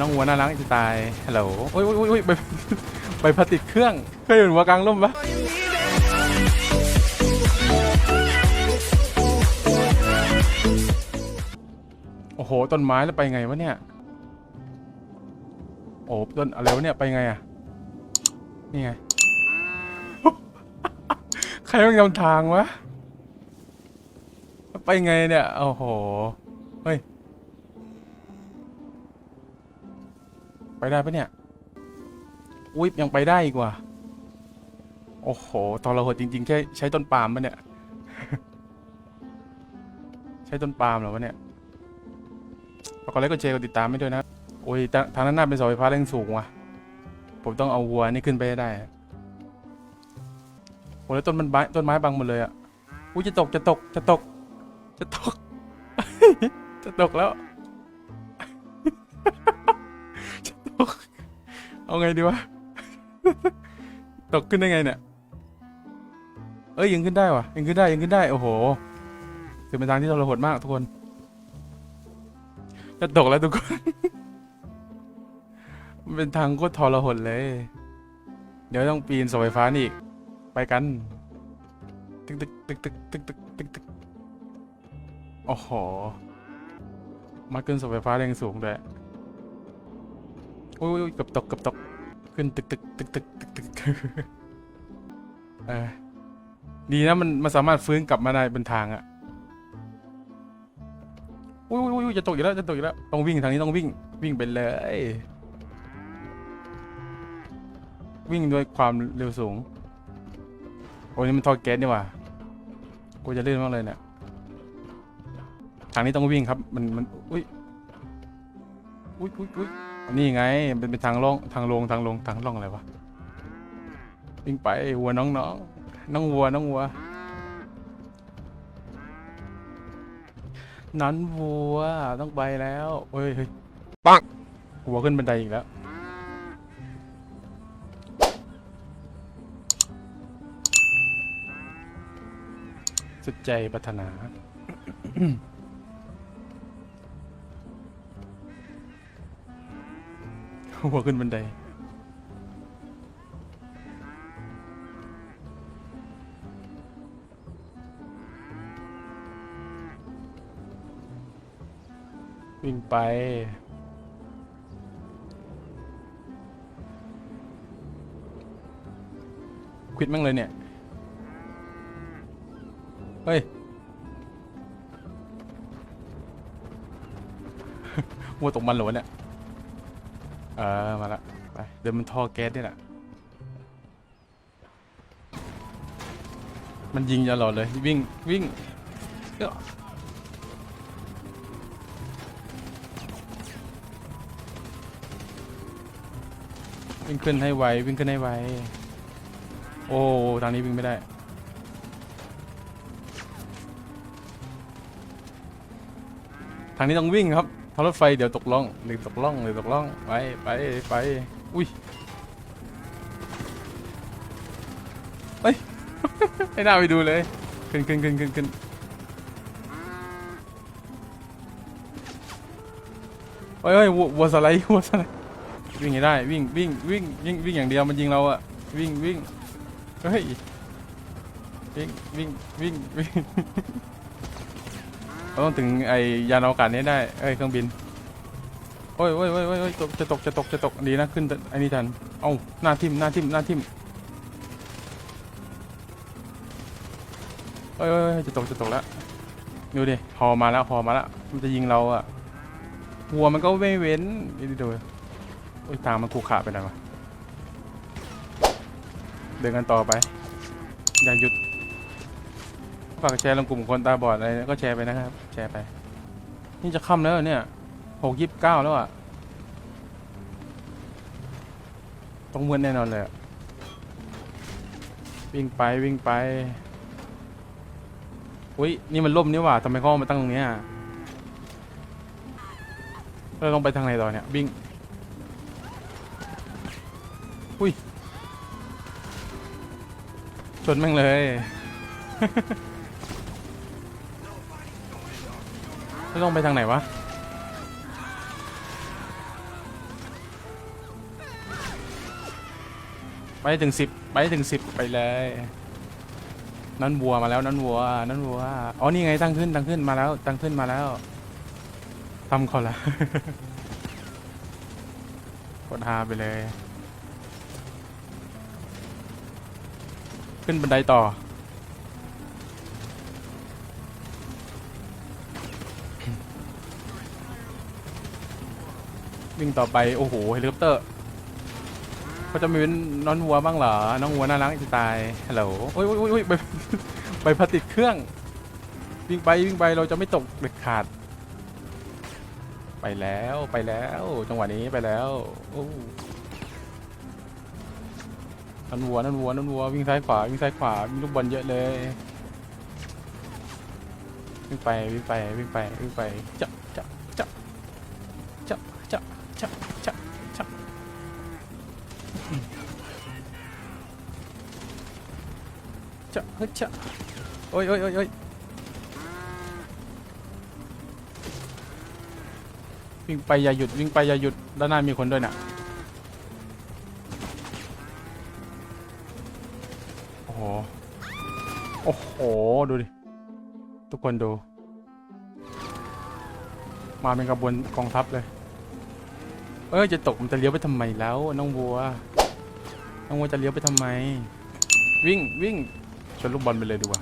น้องวัวน่ารักจะตาย ฮัลโหลโอ้ยโอ้ยโอ้ยใบใบพัดติดเครื่อง เคยเห็นวัวกลางร่มปะโอ้โห ต้นไม้แล้วไปไงวะเนี่ย โอ้ต้นอะไรวะเนี่ยไปไงอะนี่ไง ใครมันนำทางวะ ไปไงเนี่ย โอ้โห เฮ้ย ไปได้ปะเนี่ย อุ้ยยังไปได้อีกว่ะโอ้โหทราหดจริงๆ แค่ใช้ต้นปาล์มปะเนี่ย ใช้ต้นปาล์มเหรอวะเนี่ยฝากกดไลค์กดแชร์กดติดตามไม่ด้วยนะ โอ้ยทางทางด้านหน้าเป็นเสาไฟฟ้าแรงสูงว่ะ ผมต้องเอาวัวนี่ขึ้นไปให้ได้โอ้แล้วต้นมันไม้ต้นไม้บังหมดเลยอะ อุ้ยจะตกจะตกจะตก จะตก จะตกแล้ว เอาไงดีวะ ตกขึ้นได้ไงเนี่ย เอ้ยยังขึ้นได้วะยังขึ้นได้ยังขึ้นได้ โอ้โหถือเป็นทางที่ทราหดมากทุกคน จะตกแล้วทุกคน มันเป็นทางโคตรทรหดเลย เดี๋ยวต้องปีนเสาไฟฟ้านี่อีก ไปกัน ตึกตึกตึกตึกตึกตึกตึกตึกโอ้โหมาขึ้นเสาไฟฟ้าแรงสูงด้วย อุ้ยอุ้ยเกับตกเกับตกขึ้นตึกตึกตึกตึกตึกตึกเออดีนะมันมันสามารถฟื้นกลับมาได้เป็นทางอะอุ้ยอุ้ยอุ้ยจะตกอีกแล้วจะตกอีกแล้วต้องวิ่งทางนี้ต้องวิ่งวิ่งไปเลย วิ่งด้วยความเร็วสูงโอ้ยนี่มันท่อแก๊สนี่ว่ากูจะลื่นมากเลยเนี่ยทางนี้ต้องวิ่งครับ มันมันอุ้ยอุ้ยอุ้ยอุ้ย นี่ไงเป็นเป็นทางลงทางลงทางลงทางล่องอะไรวะวิ่งไปวัวน้องน้องน้องวัวน้องวัวนั้นวัวต้องไปแล้วเฮ้ยเฮ้ยปังวัวขึ้นบันไดอีกแล้วสุดใจปรารถนา หัวขึ้นบันได วิ่งไป ควิดมั่งเลยเนี่ย เฮ้ยมัวตกมันเหรอวะเนี่ย เออมาละไปเดินมันท่อแก๊สนี่แหละมันยิงตลอดเลยวิ่งวิ่งเอ้อวิ่งขึ้นให้ไววิ่งขึ้นให้ไวโอ้ทางนี้วิ่งไม่ได้ทางนี้ต้องวิ่งครับ ทารถไฟเดี๋ยวตกล่องหรือตกล่องหรือตกล่องไปไปไปอุ้ยเฮ้ยให้น้าไปดูเลยขึ้นขึ้นขึ้นขึ้นขึ้นเฮ้ยเฮ้ยวัววัวสไลด์วัวสไลด์วิ่งให้ได้วิ่งวิ่งวิ่งวิ่งวิ่งอย่างเดียวมันยิงเราอะวิ่งวิ่งเฮ้ยวิ่งวิ่งวิ่งวิ่ง เราต้องถึงไอยานอวกาศนี้ได้เอ้ยเครื่องบินโอ้ยโอ้ยโอ้ยโอ้ยตกจะตกจะตกจะตกดีนะขึ้นไอ้นี่ทันเอ้าหน้าทิ่มหน้าทิ่มหน้าทิ่มเอ้ยเอ้ยจะตกจะตกแล้วดูดิฮอมาแล้วฮอมาแล้วมันจะยิงเราอะหัวมันก็ไม่เว้นนี่ดูโอ้ยทางมันขรุขระไปหน่อยวะเดินกันต่อไปอย่าหยุด ฝากแชร์ลงกลุ่มคนตาบอดอะไรก็แชร์ไปนะครับ แชร์ไป นี่จะค่ำแล้วเนี่ยหกยี่สิบเก้าแล้วอะต้องมืดแน่นอนเลยอะวิ่งไปวิ่งไปอุ้ยนี่มันล่มนี่หว่าทำไมเขาเอามาตั้งตรงเนี้ยเราต้องไปทางไหนต่อเนี่ยวิ่งอุ้ยชนแม่งเลย แต้องไปทางไหนวะ ไปถึงสิบไปถึงสิบไปเลย นั่นวัวมาแล้วนั่นวัวนั่นวัว อ๋อ นี่ไงตั้งขึ้นตั้งขึ้นมาแล้ว ตั้งขึ้นมาแล้วทำเขาละกดฮาไปเลย ขึ้นบันไดต่อ วิ่งต่อไป โอ้โหเฮลิคอปเตอร์เขาจะมีเป็นน้องวัวบ้างเหรอ น้องวัวน่ารักจะตายฮัลโหลโอ้ยโอ้ยโอ้ยโอ้ยใบใบพัดติดเครื่อง วิ่งไปวิ่งไปเราจะไม่ตกเด็ดขาด ไปแล้วไปแล้ว จังหวะนี้ไปแล้วโอ้นั่นวัวนั่นวัวนั่นวัววิ่งซ้ายขวาวิ่งซ้ายขวามีลูกบอลเยอะเลยวิ่งไปวิ่งไปวิ่งไปวิ่งไปจะจะจะ จะเฮ้ยจะโอ้ยโอ้ยโอ้ยโอ้ยวิ่งไปอย่าหยุดวิ่งไปอย่าหยุดด้านหน้ามีคนด้วยน่ะโอ้โหโอ้โหดูดิทุกคนดู มาเป็นกระบวนกองทัพเลย เอ้ยจะตกมันจะเลี้ยวไปทำไมแล้วน้องวัวน้องวัวจะเลี้ยวไปทำไม วิ่งวิ่ง ชนลูกบอลไปเลยดีกว่า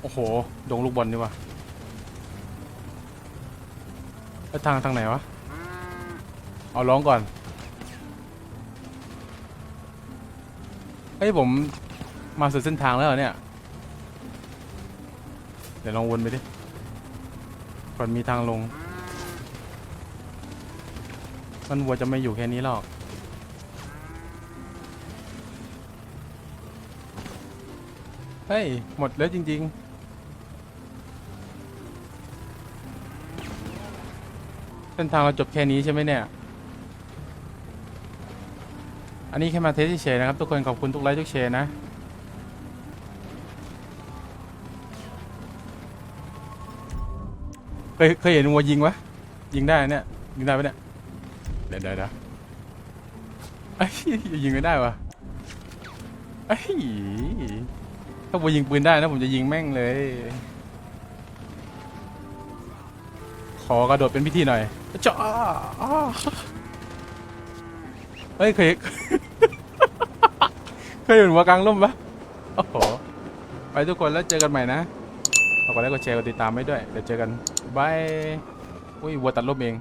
โอ้โหดงลูกบอลดีกว่าแล้วทางทางไหนวะ เอาร้องก่อน เฮ้ยผมมาสุดเส้นทางแล้วเหรอเนี่ย เดี๋ยวลองวนไปดิ ก่อนมีทางลง มันวัวจะไม่อยู่แค่นี้หรอก ฮ้ย หมดแล้วจริง ๆเส้นทางเราจบแค่นี้ใช่ไหมเนี่ย อันนี้แค่มาเทสเฉยๆนะครับ ทุกคนขอบคุณทุกไลค์ทุกแชร์นะ เคยเคยเห็นวัวยิงวะ ยิงได้นะเนี่ย ยิงได้ปะเนี่ย เดี๋ยวเดี๋ยวเดี๋ยวไอ้ยยิงไม่ได้วะไอ้ย ถ้าวัวยิงปืนได้นะผมจะยิงแม่งเลย ขอกระโดดเป็นพิธีหน่อยจ้าอ้าเฮ้ยเคย เคยเห็นวัวกลางร่มปะโอ้โห ไปทุกคนแล้วเจอกันใหม่นะฝากกดไลค์กดแชร์กดติดตามไว้ด้วย เดี๋ยวเจอกันบาย อุ้ยวัวตัดลมเอง